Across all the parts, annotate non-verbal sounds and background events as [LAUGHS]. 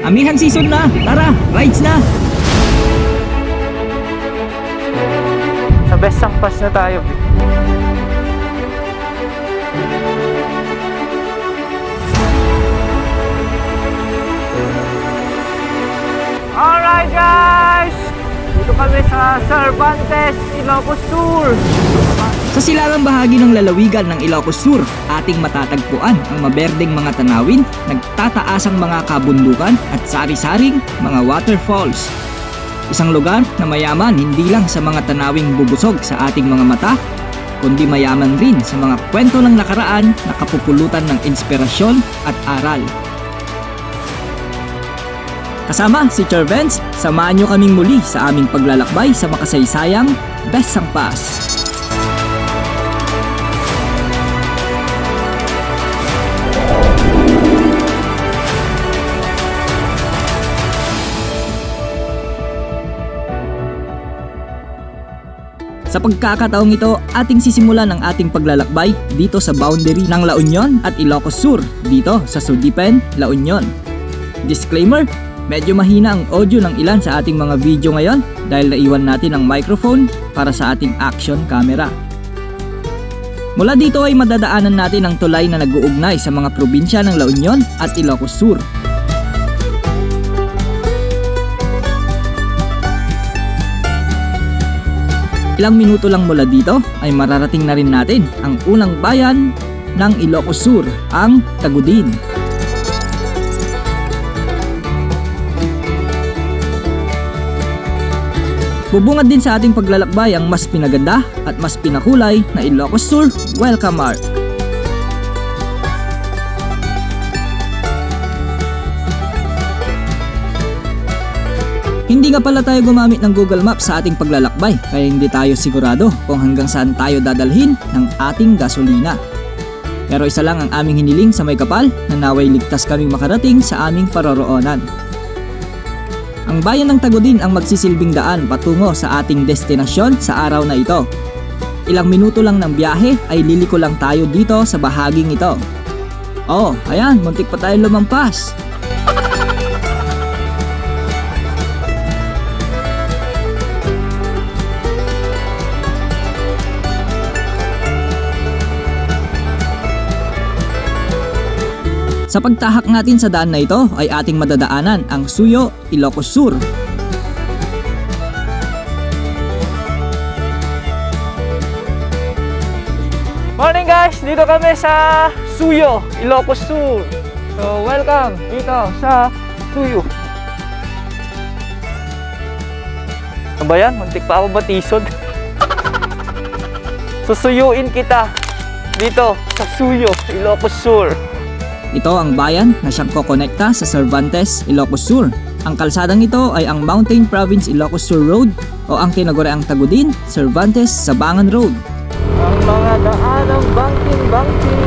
Amihan season na! Tara, rides na! Sa best sangpas na tayo. Vic. Alright guys! Dito kami sa Cervantes, Ilocos Sur. Sa silangang bahagi ng lalawigan ng Ilocos Sur, ating matatagpuan ang maberdeng mga tanawin, nagtataasang mga kabundukan at sari-saring mga waterfalls. Isang lugar na mayaman hindi lang sa mga tanawing bubusog sa ating mga mata, kundi mayaman rin sa mga kwento ng nakaraan na kapupulutan ng inspirasyon at aral. Kasama si Chervens, samahan nyo kaming muli sa aming paglalakbay sa makasaysayang Best Sangpas. Sa pagkakataong ito, ating sisimulan ang ating paglalakbay dito sa boundary ng La Union at Ilocos Sur, dito sa Sudipen, La Union. Disclaimer, medyo mahina ang audio ng ilan sa ating mga video ngayon dahil naiwan natin ang microphone para sa ating action camera. Mula dito ay madadaanan natin ang tulay na nag-uugnay sa mga probinsya ng La Union at Ilocos Sur. Ilang minuto lang mula dito ay mararating na rin natin ang unang bayan ng Ilocos Sur, ang Tagudin. Bubungad din sa ating paglalakbay ang mas pinaganda at mas pinakulay na Ilocos Sur Welcome Art. Hindi nga pala tayo gumamit ng Google Maps sa ating paglalakbay kaya hindi tayo sigurado kung hanggang saan tayo dadalhin ng ating gasolina. Pero isa lang ang aming hiniling sa may kapal na naway ligtas kaming makarating sa aming paroroonan. Ang bayan ng Tagudin ang magsisilbing daan patungo sa ating destinasyon sa araw na ito. Ilang minuto lang ng biyahe ay liliko lang tayo dito sa bahaging ito. Oh, ayan, muntik pa tayo lumampas. Sa pagtahak natin sa daan na ito ay ating madadaanan ang Suyo, Ilocos Sur. Morning guys! Dito kami sa Suyo, Ilocos Sur. So, welcome dito sa Suyo. Ano ba yan? Muntik pa ako batisod. [LAUGHS] Susuyuin kita dito sa Suyo, Ilocos Sur. Ito ang bayan na siyang kokonekta sa Cervantes, Ilocos Sur. Ang kalsadang ito ay ang Mountain Province Ilocos Sur Road o ang tinaguriang Tagudin, Cervantes, Sabangan Road. Ang mga daanang bangking-bangking.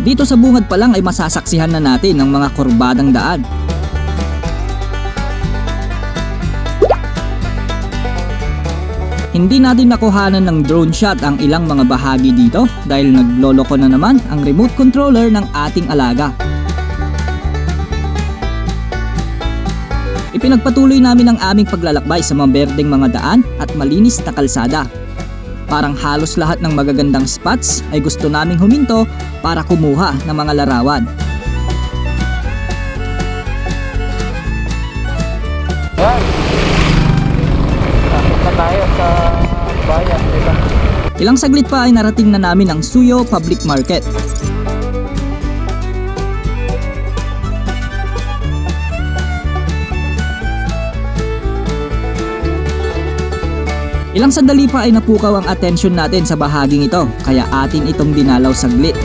Dito sa bungad pa lang ay masasaksihan na natin ang mga kurbadang daan. Hindi natin nakuhanan ng drone shot ang ilang mga bahagi dito dahil nagloloko na naman ang remote controller ng ating alaga. Ipinagpatuloy namin ang aming paglalakbay sa mga berdeng mga daan at malinis na kalsada. Parang halos lahat ng magagandang spots ay gusto naming huminto para kumuha ng mga larawan. Sa bayan, di ba? Ilang saglit pa ay narating na namin ang Suyo Public Market. Ilang sandali pa ay napukaw ang atensyon natin sa bahaging ito, kaya atin itong dinalaw saglit.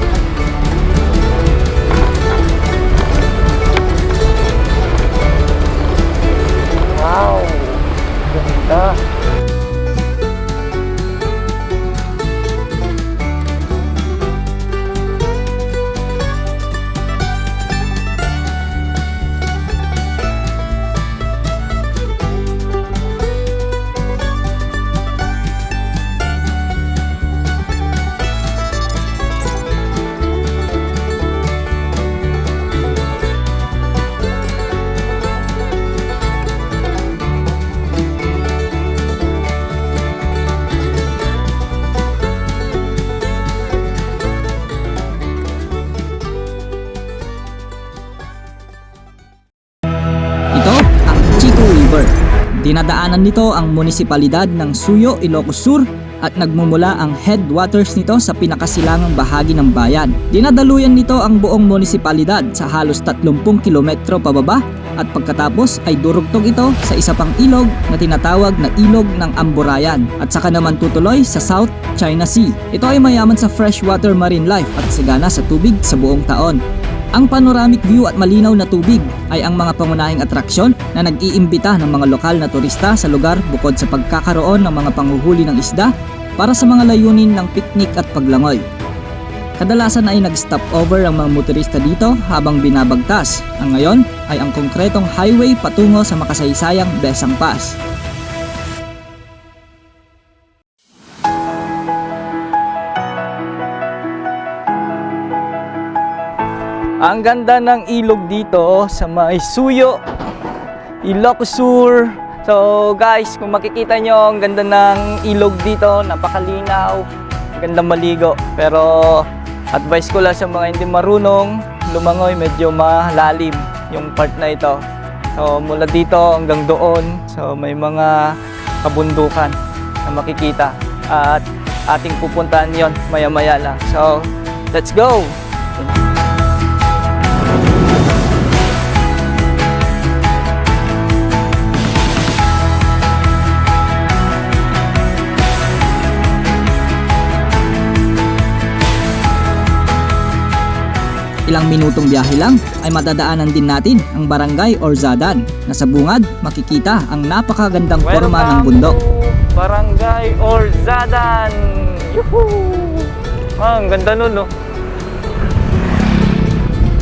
Dinadaanan nito ang munisipalidad ng Suyo, Ilocos Sur at nagmumula ang headwaters nito sa pinakasilangang bahagi ng bayan. Dinadaluyan nito ang buong munisipalidad sa halos 30 kilometro pababa at pagkatapos ay durugtong ito sa isa pang ilog na tinatawag na Ilog ng Amburayan at saka naman tutuloy sa South China Sea. Ito ay mayaman sa freshwater marine life at sagana sa tubig sa buong taon. Ang panoramic view at malinaw na tubig ay ang mga pangunahing atraksyon na nag-iimbita ng mga lokal na turista sa lugar bukod sa pagkakaroon ng mga panghuhuli ng isda para sa mga layunin ng piknik at paglangoy. Kadalasan ay nag-stop over ang mga motorista dito habang binabagtas. Ang ngayon ay ang konkretong highway patungo sa makasaysayang Besang Pass. Ang ganda ng ilog dito sa may Suyo, Ilocos Sur. So guys, kung makikita nyo, ang ganda ng ilog dito, napakalinaw, ganda maligo. Pero advice ko lang sa mga hindi marunong, lumangoy medyo malalim yung part na ito. So mula dito hanggang doon, so may mga kabundukan na makikita. At ating pupuntahan yon maya-maya lang. So, let's go! Ilang minutong biyahe lang ay madadaanan din natin ang barangay Orzadan na sa bungad makikita ang napakagandang forma ng bundok. Barangay Orzadan. Yuhuu! Ah, ang ganda nun, no?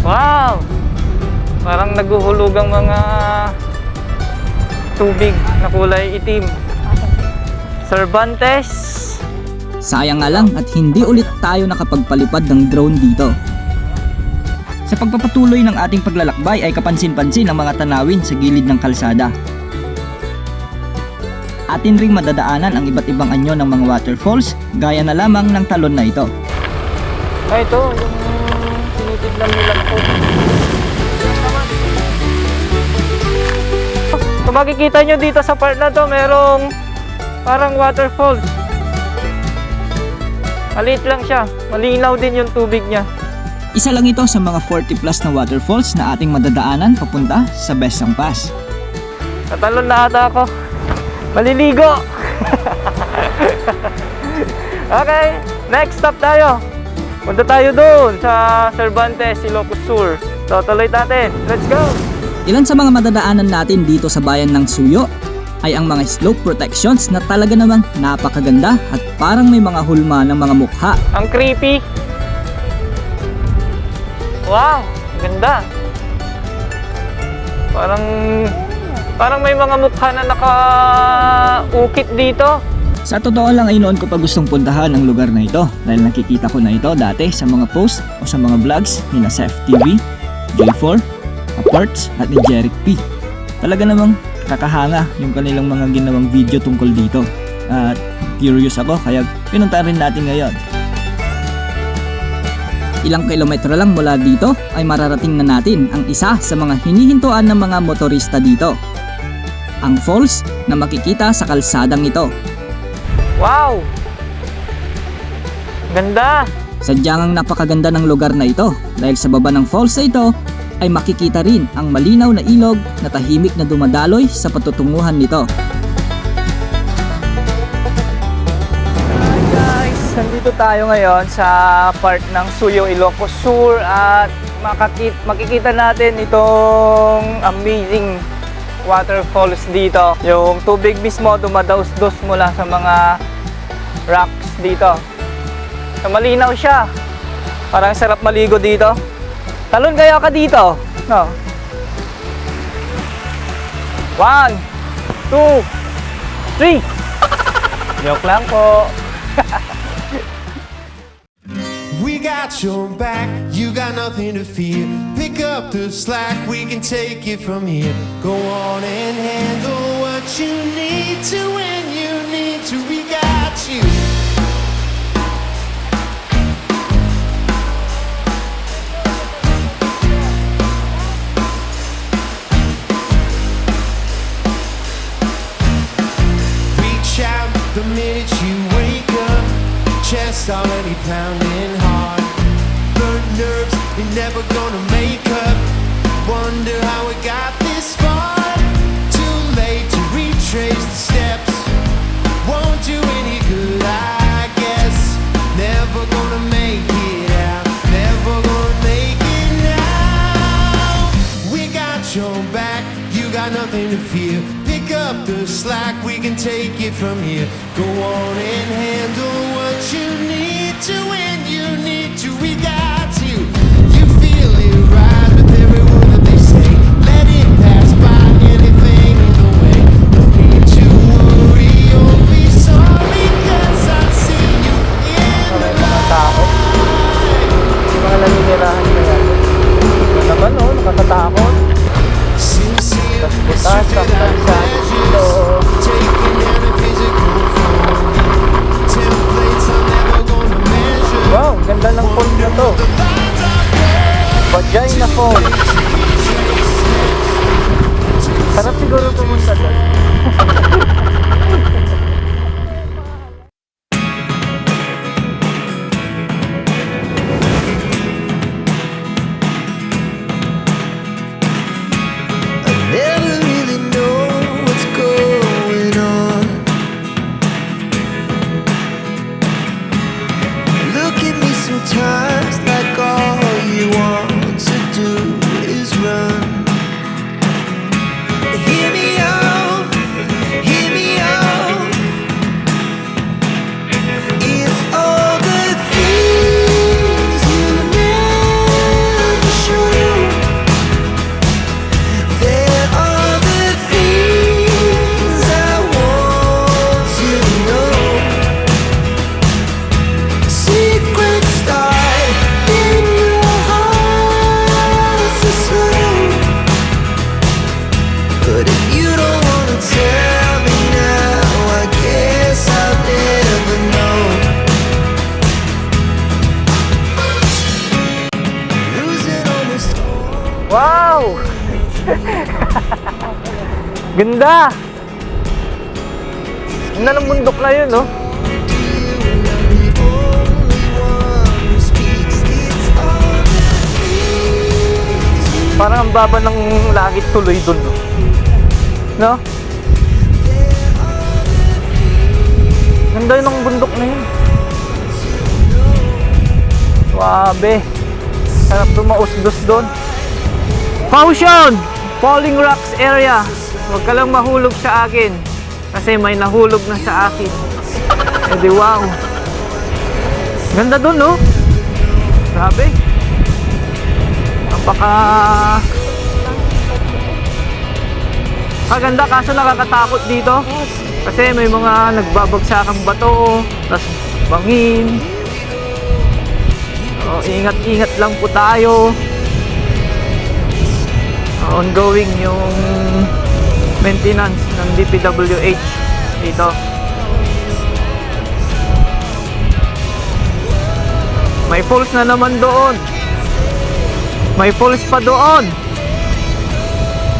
Wow! Parang naguhulugang mga tubig na kulay itim. Cervantes. Sayang nga lang at hindi ulit tayo nakapagpalipad ng drone dito. Sa pagpapatuloy ng ating paglalakbay ay kapansin-pansin ang mga tanawin sa gilid ng kalsada. Atin ring madadaanan ang iba't ibang anyo ng mga waterfalls gaya na lamang ng talon na ito. Ay, ito, yung tinitignan nila ko. Kung makikita nyo dito sa part na to, merong parang waterfalls. Maliit lang siya. Malinaw din yung tubig niya. Isa lang ito sa mga 40 plus na waterfalls na ating madadaanan papunta sa Besang Pass. Tatalon na ata ako. Maliligo! [LAUGHS] okay, next stop tayo. Punta tayo doon sa Cervantes, Ilocos Sur. So, tuloy natin. Let's go! Ilan sa mga madadaanan natin dito sa bayan ng Suyo ay ang mga slope protections na talaga namang napakaganda at parang may mga hulma ng mga mukha. Ang creepy. Wow, ganda. Parang parang may mga mukha na nakaukit dito. Sa totoo lang ay noon ko pa gustong puntahan ang lugar na ito dahil nakikita ko na ito dati sa mga post o sa mga vlogs ni na Sef TV, J4, Aparts at ni Jeric P. Talaga namang kakahanga yung kanilang mga ginawang video tungkol dito. At curious ako kaya pinunta rin natin ngayon. Ilang kilometro lang mula dito ay mararating na natin ang isa sa mga hinihintuan ng mga motorista dito. Ang falls na makikita sa kalsadang ito. Wow! Ganda! Sadyang napakaganda ng lugar na ito dahil sa baba ng falls na ito ay makikita rin ang malinaw na ilog na tahimik na dumadaloy sa patutunguhan nito. Nandito tayo ngayon sa part ng Suyo, Ilocos Sur at makakit, makikita natin itong amazing waterfalls dito. Yung tubig mismo dumadaos-dos mula sa mga rocks dito. So, malinaw siya. Parang sarap maligo dito. Talon kaya ka dito. No. One, two, three. [LAUGHS] Joke lang po. [LAUGHS] Got your back, you got nothing to fear. Pick up the slack, we can take it from here. Go on and handle what you need to when you need to. We got you. Reach out the minute you wake up, chest already pounding never gonna make up. Wonder how got this far. Too late to retrace the steps. Won't do any good, I guess. Never gonna make it out. Never gonna make it now. We got your back, you got nothing to fear. Pick up the slack, we can take it from here. Go on and handle what you need to when you need to. We got Ganda! Ganda ng bundok na yun, no? Parang ang baba ng langit tuloy dun, no? No? Ganda yun ng bundok na yun. Suabe. Sarap dumausdos doon. Potion! Falling Rocks area. Huwag ka lang mahulog sa akin. Kasi may nahulog na sa akin. Eh di wow. Ganda dun, no? Grabe. Napaka... Maganda kaso nakakatakot dito. Kasi may mga nagbabagsakang bato, tas bangin. So, ingat-ingat lang po tayo ongoing yung maintenance ng DPWH dito. May falls na naman doon. May falls pa doon.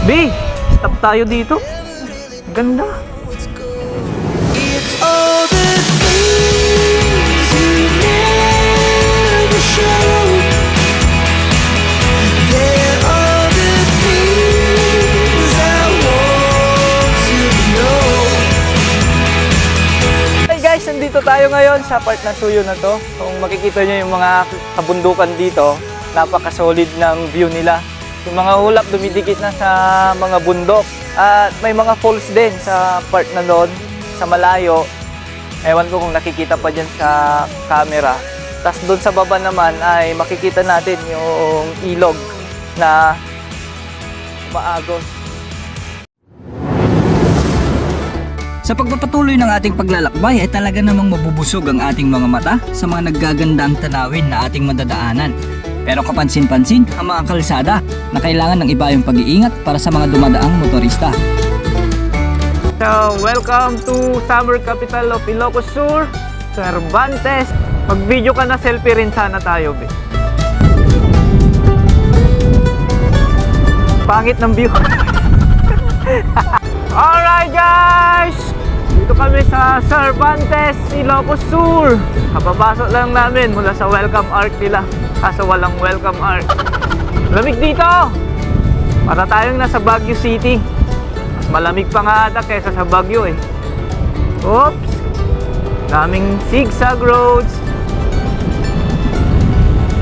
B, stop tayo dito. Ganda. Nandito tayo ngayon sa part ng suyo na to. Kung makikita nyo yung mga kabundukan dito, napaka-solid ng view nila. Yung mga ulap dumidikit na sa mga bundok. At may mga falls din sa part na doon, sa malayo. Ewan ko kung nakikita pa dyan sa camera. Tapos doon sa baba naman ay makikita natin yung ilog na maagos. Sa pagpapatuloy ng ating paglalakbay ay talaga namang mabubusog ang ating mga mata sa mga naggagandang tanawin na ating madadaanan. Pero kapansin-pansin ang mga kalsada na kailangan ng iba yung pag-iingat para sa mga dumadaang motorista. So, welcome to summer capital of Ilocos Sur, Cervantes. Mag-video ka na selfie rin sana tayo, be. Pangit ng view. [LAUGHS] sa Cervantes, Ilocos Sur. Kapapasok lang namin mula sa welcome arc nila. Kaso walang welcome arc. Lamig dito! Para tayong nasa Baguio City. Mas malamig pa nga ata kaysa sa Baguio eh. Oops! Daming zigzag roads.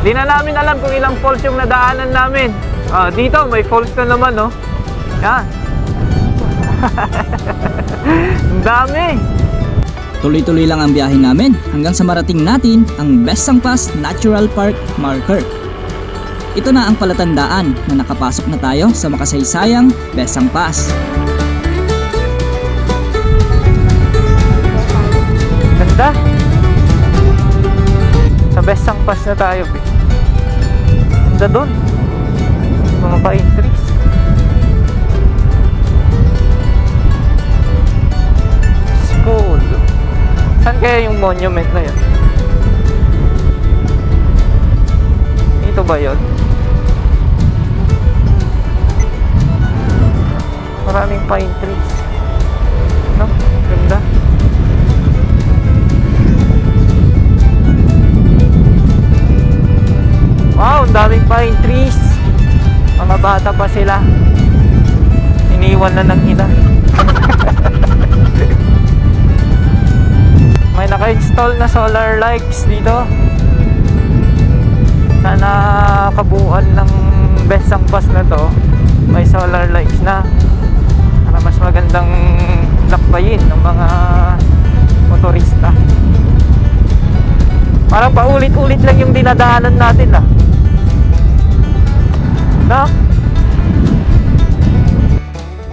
Di na namin alam kung ilang falls yung nadaanan namin. Ah, dito may falls na naman, no? Yan. [LAUGHS] Ang dami. Tuloy-tuloy lang ang biyahe namin hanggang sa marating natin ang Besang Pass Natural Park Marker. Ito na ang palatandaan na nakapasok na tayo sa makasaysayang Besang Pass. Ganda. Sa Besang Pass na tayo. Ganda doon. Mga pine trees. Saan kaya yung monument na yun? Dito ba yun? Maraming pine trees. No? Ganda. Wow, daming pine trees. Mga bata pa sila. Iniwan na ng ina. May naka-install na solar lights dito. Sana kabuuan ng Besang Pass na to. May solar lights na. Para mas magandang lakbayin ng mga motorista. Parang paulit-ulit lang yung dinadaanan natin ah. No?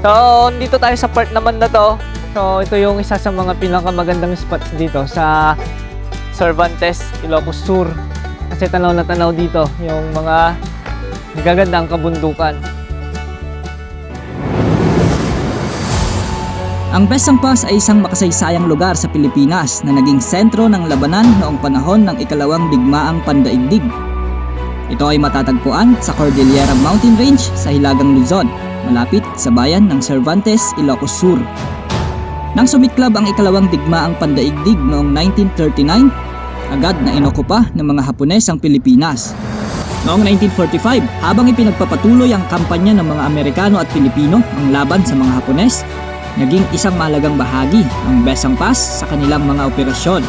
So, dito tayo sa part naman na to. So, ito yung isa sa mga pinakamagandang spots dito sa Cervantes, Ilocos Sur. Kasi tanaw na tanaw dito yung mga nagagandang kabundukan. Ang Besang Pass ay isang makasaysayang lugar sa Pilipinas na naging sentro ng labanan noong panahon ng ikalawang digmaang pandaigdig. Ito ay matatagpuan sa Cordillera Mountain Range sa Hilagang Luzon, malapit sa bayan ng Cervantes, Ilocos Sur. Nang sumiklab ang ikalawang digmaang pandaigdig noong 1939, agad na inokupa ng mga Hapones ang Pilipinas. Noong 1945, habang ipinagpapatuloy ang kampanya ng mga Amerikano at Pilipino ang laban sa mga Hapones, naging isang malagang bahagi ang Besang Pass sa kanilang mga operasyon.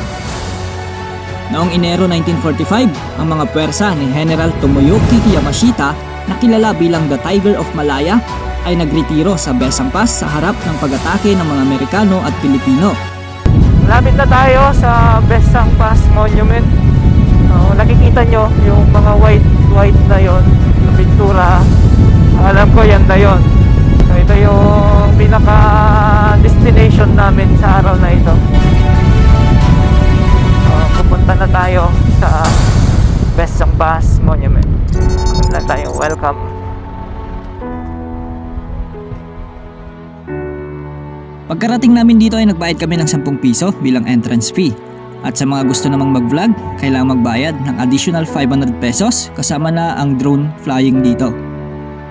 Noong Enero 1945, ang mga puwersa ni General Tomoyuki Yamashita na kilala bilang the Tiger of Malaya ay nagretiro sa Besang Pass sa harap ng pag-atake ng mga Amerikano at Pilipino. Malapit na tayo sa Besang Pass Monument. So, nakikita nyo yung mga white white na yon, na pintura. Alam ko yan na yon. So, ito yung pinaka destination namin sa araw na ito. So, pupunta na tayo sa Besang Pass Monument. Wala tayong welcome. Pagkarating namin dito ay nagbayad kami ng 10 piso bilang entrance fee. At sa mga gusto namang mag-vlog, kailangang magbayad ng additional 500 pesos kasama na ang drone flying dito.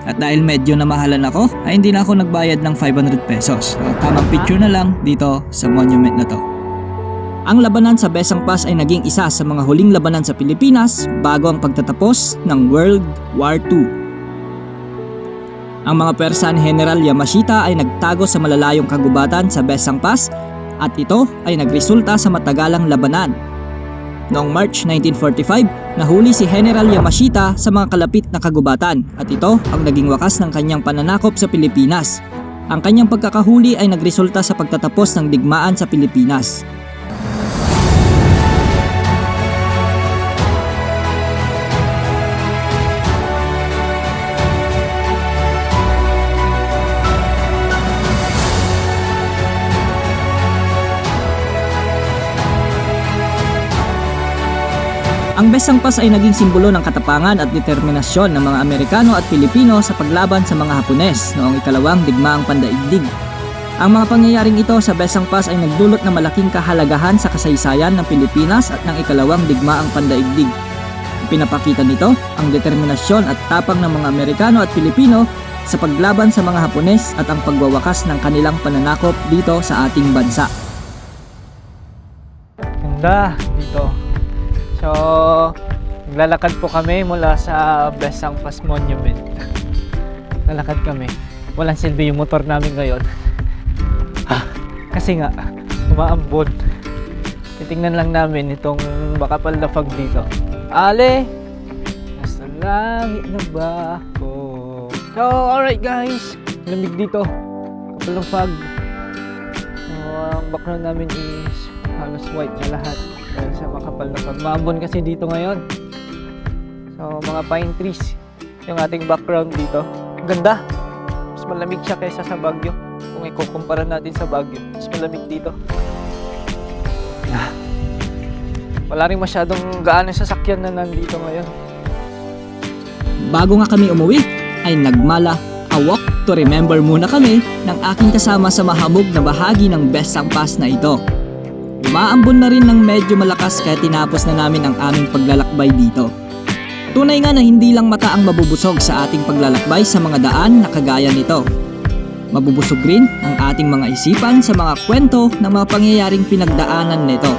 At dahil medyo namahalan ako, ay hindi na ako nagbayad ng 500 pesos. So, tamang picture na lang dito sa monument na to. Ang labanan sa Besang Pass ay naging isa sa mga huling labanan sa Pilipinas bago ang pagtatapos ng World War II. Ang mga persa ni General Yamashita ay nagtago sa malalayong kagubatan sa Besang Pass at ito ay nagresulta sa matagalang labanan. Noong March 1945, nahuli si General Yamashita sa mga kalapit na kagubatan at ito ang naging wakas ng kanyang pananakop sa Pilipinas. Ang kanyang pagkakahuli ay nagresulta sa pagtatapos ng digmaan sa Pilipinas. Ang Besang Pass ay naging simbolo ng katapangan at determinasyon ng mga Amerikano at Pilipino sa paglaban sa mga Hapones noong ikalawang digmaang pandaigdig. Ang mga pangyayaring ito sa Besang Pass ay nagdulot ng malaking kahalagahan sa kasaysayan ng Pilipinas at ng ikalawang digmaang pandaigdig. Pinapakita nito ang determinasyon at tapang ng mga Amerikano at Pilipino sa paglaban sa mga Hapones at ang pagwawakas ng kanilang pananakop dito sa ating bansa. ganda dito. So, naglalakad po kami mula sa Besang Pass Monument. [LAUGHS] Lalakad kami. Walang silbi yung motor namin ngayon. [LAUGHS] Kasi nga, umaambon. Titingnan lang namin itong bakapal na fog dito. Ale! Nasa langit na ba ako? So, alright guys. Lamig dito. Kapal ng fog. So, ang background namin is halos white na lahat. Dahil sa makapal na fog. Maambon kasi dito ngayon. So, mga pine trees. Yung ating background dito. Ganda. Mas malamig siya kaysa sa Baguio. Kung ikukumpara natin sa Baguio, mas malamig dito. Wala rin masyadong gaano sasakyan na nandito ngayon. Bago nga kami umuwi, ay nagmala a walk to remember muna kami ng aking kasama sa mahamog na bahagi ng Besang Pass na ito. Umaambon na rin ng medyo malakas kaya tinapos na namin ang aming paglalakbay dito. Tunay nga na hindi lang mata ang mabubusog sa ating paglalakbay sa mga daan na kagaya nito. Mabubusog rin ang ating mga isipan sa mga kwento ng mga pangyayaring pinagdaanan nito.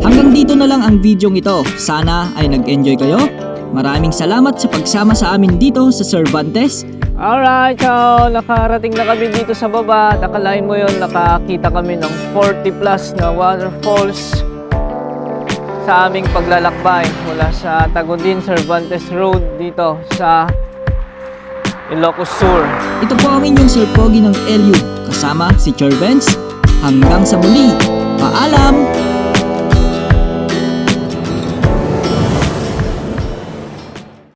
Hanggang dito na lang ang videong ito. Sana ay nag-enjoy kayo. Maraming salamat sa pagsama sa amin dito sa Cervantes. Alright, so nakarating na kami dito sa baba. Nakalain mo yon nakakita kami ng 40 plus na waterfalls sa aming paglalakbay mula sa Tagudin Cervantes Road dito sa Ilocos Sur. Ito po ang inyong Sir Pogi ng LU kasama si Chervens. Hanggang sa muli. Paalam!